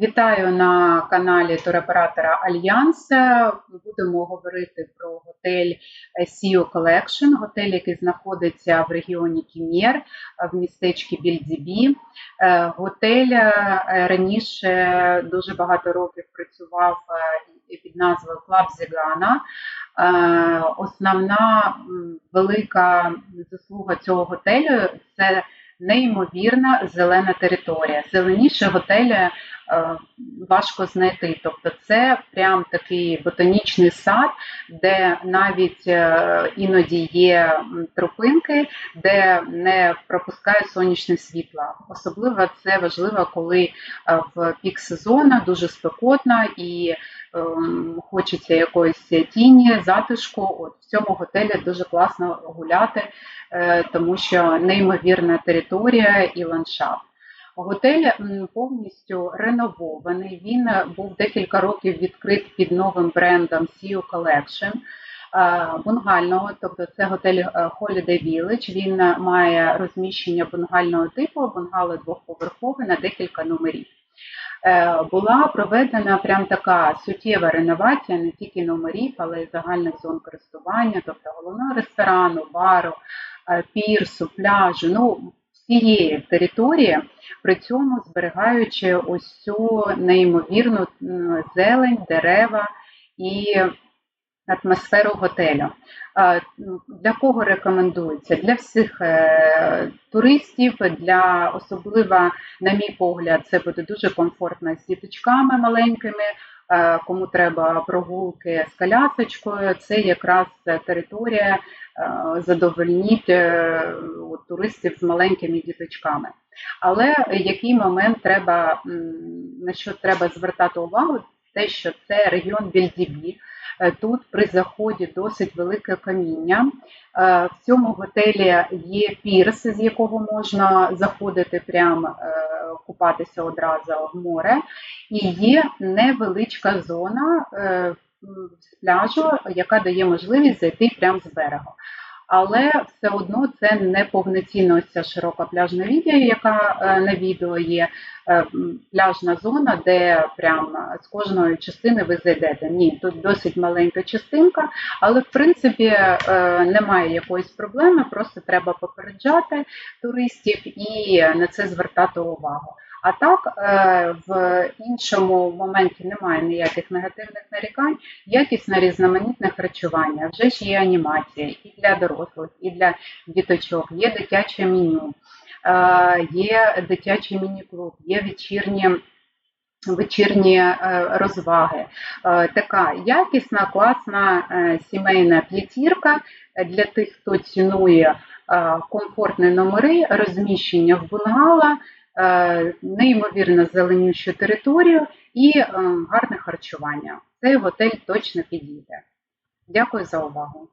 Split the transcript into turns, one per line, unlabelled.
Вітаю на каналі туроператора Альянс. Будемо говорити про готель Сіо Collection, готель, який знаходиться в регіоні Кімєр в містечку Більдібі. Е, Готель е, раніше дуже багато років працював е, під назвою Клаб Зігана. Основна велика заслуга цього готелю це неймовірна зелена територія. Зеленіше готеля важко знайти. Тобто це прям такий ботанічний сад, де навіть е, іноді є тропинки, де не пропускає сонячне світло. Особливо це важливо, коли е, в пік сезону дуже спекотно і ем, хочеться якоїсь тіні, затишку. От в цьому готелі дуже класно гуляти, е, тому що неймовірна територія і ландшафт. Готель повністю реновований. Він е, був декілька років відкрит під новим брендом Sea Collection. Е, Бунгального, тобто це готель е, Holiday Village. Він має розміщення бунгального типу, бунгало двохповерхове на декілька номерів. Була проведена прям така суттєва реновація не тільки номерів, але й загальних зон користування, тобто головного ресторану, бару, пірсу, пляжу, ну всієї території, при цьому зберігаючи ось цю неймовірну зелень, дерева і атмосферу готелю. Для кого рекомендується? Для всіх е, туристів, для особливо, на мій погляд, це буде дуже комфортно з діточками маленькими. е, Кому треба прогулки з колясочкою, це якраз територія е, задовольніть туристів з маленькими діточками. Але який момент треба на що треба звертати увагу? Те, що це регіон Більдібі, Е, Тут при заході досить велике каміння. Е, В цьому готелі є пірс, з якого можна заходити прямо е, купатися одразу в море, і є невеличка зона з пляжу, яка дає можливість зайти прямо з берегу. Але все одно це не повноцінна ось ця широка пляжна відео, яка е, на відео є е, пляжна зона, де прямо з кожної частини ви зайдете. Ні, тут досить маленька частинка, але в принципі е, немає якоїсь проблеми, просто треба попереджати туристів і на це звертати увагу. А так е, в іншому моменті немає ніяких негативних нарікань, якісне різноманітне харчування. Вже ж є анімація і для дорослих, і для діточок, є дитяче меню, е, є дитячий міні-клуб, є вечірні. Вечірні е, розваги, така якісна, класна сімейна п'ятірка для тих, хто цінує комфортні номери, розміщення в бунгало, е, неймовірно зеленющу територію і е, гарне харчування. Цей готель точно підійде. Дякую за увагу.